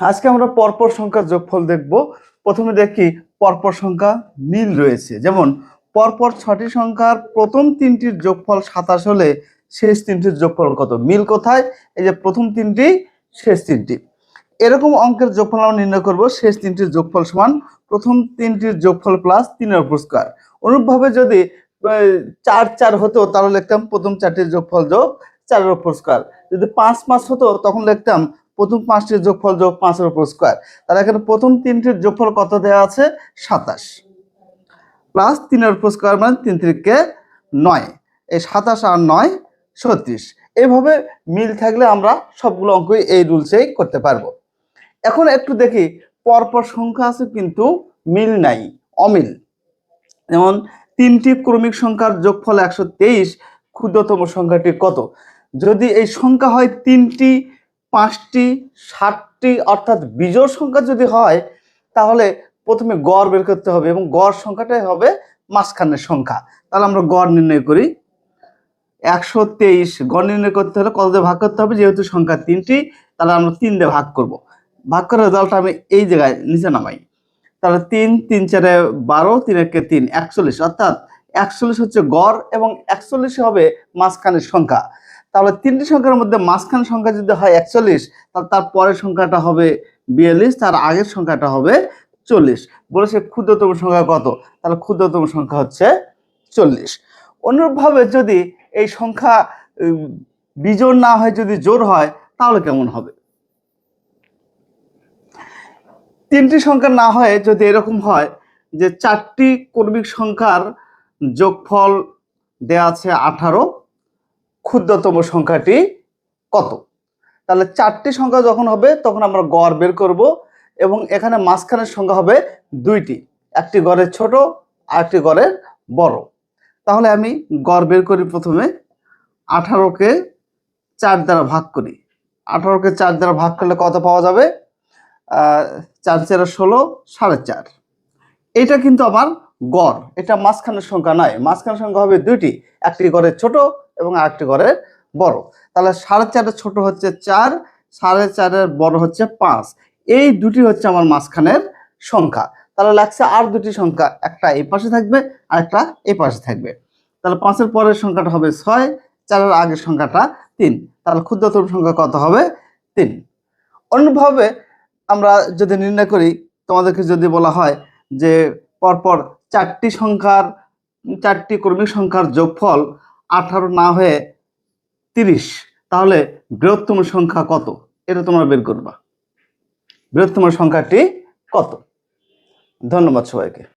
আজকে আমরা পরপর সংখ্যার যোগফল দেখব। প্রথমে দেখি পরপর সংখ্যা মিল রয়েছে। যেমন, পরপর ছটি সংখ্যার প্রথম তিনটির যোগফল সাতাশ হলে শেষ তিনটির যোগফল কত? মিল কোথায়? এই যে প্রথম তিনটি, শেষ তিনটি। এরকম অঙ্কের যোগফল আমরা নির্ণয় করব। শেষ তিনটির যোগফল সমান প্রথম তিনটির যোগফল প্লাস তিনের উপর স্কোয়ার অনুরূপভাবে যদি চার চার হতো, তাহলে লিখতাম প্রথম চারটির যোগফল যোগ চারের উপর স্কোয়ার যদি পাঁচ পাঁচ হতো, তখন লিখতাম প্রথম পাঁচটির যোগফল যোগ পাঁচের উপর স্কোয়ার তাহলে এখানে প্রথম তিনটির যোগফল কত দেওয়া আছে? সাতাশ। প্লাস তিনের উপর স্কোয়ার মানে তিন তিরিখকে নয়। এই সাতাশ আর নয়, ছত্রিশ। এইভাবে মিল থাকলে আমরা সবগুলো অঙ্কই এই রুলসেই করতে পারব। এখন একটু দেখি, পরপর সংখ্যা আছে কিন্তু মিল নাই, অমিল। যেমন তিনটি ক্রমিক সংখ্যার যোগফল একশো তেইশ, ক্ষুদ্রতম সংখ্যাটি কত? যদি এই সংখ্যা হয় তিনটি পাঁচটি, সাতটি অর্থাৎ বিজোড় সংখ্যা যদি হয়, তাহলে প্রথমে গড় বের করতে হবে এবং গড় সংখ্যাটাই হবে মাঝখানের সংখ্যা। তাহলে আমরা গড় নির্ণয় করি। একশো তেইশ, গড় নির্ণয় করতে হলে কত দিয়ে ভাগ করতে হবে? যেহেতু সংখ্যা তিনটি, তাহলে আমরা তিন দিয়ে ভাগ করব। ভাগ করার রেজাল্টটা আমি এই জায়গায় নিচে নামাই। তাহলে তিন তিন চারে বারো, তিন একে তিন, একচল্লিশ। অর্থাৎ একচল্লিশ হচ্ছে গড় এবং একচল্লিশ হবে মাঝখানের সংখ্যা। তাহলে তিনটি সংখ্যার মধ্যে মাঝখান সংখ্যা যদি হয় একচল্লিশ, তাহলে তার পরের সংখ্যাটা হবে বিয়াল্লিশ, তার আগের সংখ্যাটা হবে চল্লিশ। বলেছে ক্ষুদ্রতম সংখ্যা কত? তাহলে ক্ষুদ্রতম সংখ্যা হচ্ছে চল্লিশ। অনুরূপভাবে যদি এই সংখ্যা বিজোড় না হয়, যদি জোর হয়, তাহলে কেমন হবে? তিনটি সংখ্যা না হয়ে যদি এরকম হয় যে চারটি কর্মিক সংখ্যার যোগফল দেয়া আছে আঠারো ক্ষুদ্রতম সংখ্যাটি কত? তাহলে চারটি সংখ্যা যখন হবে, তখন আমরা গড় বের করব এবং এখানে মাঝখানের সংখ্যা হবে দুইটি। একটি গড়ের ছোট আর একটি গড়ের বড়। তাহলে আমি গড় বের করি প্রথমে। আঠারোকে চার দ্বারা ভাগ করি। আঠারোকে চার দ্বারা ভাগ করলে কত পাওয়া যাবে? চার চার ষোলো, সাড়ে চার। এটা কিন্তু আমার গড়। এটা মাঝখানের সংখ্যা নয় মাঝখানের সংখ্যা হবে দুইটি। একটি গড়ের ছোট এবং আরেকটি গড়ের বড়। তাহলে সাড়ে চারের ছোট হচ্ছে চার, সাড়ে চারের বড় হচ্ছে পাঁচ। এই দুটি হচ্ছে আমার মাঝখানের সংখ্যা। তাহলে লাগছে আর দুটি সংখ্যা, একটা এই পাশে থাকবে আর একটা এই পাশে থাকবে। তাহলে পাঁচের পরের সংখ্যাটা হবে ছয়, চারের আগের সংখ্যাটা তিন। তাহলে ক্ষুদ্রতম সংখ্যা কত হবে? তিন। অন্যভাবে আমরা যদি নির্ণয় করি, তোমাদেরকে যদি বলা হয় যে পরপর চারটি সংখ্যার, চারটি কর্মী সংখ্যার যোগফল আঠারো না হয়ে তিরিশ, তাহলে বৃহত্তম সংখ্যা কত? এটা তোমরা বের করবা। বৃহত্তম সংখ্যাটি কত? ধন্যবাদ সবাইকে।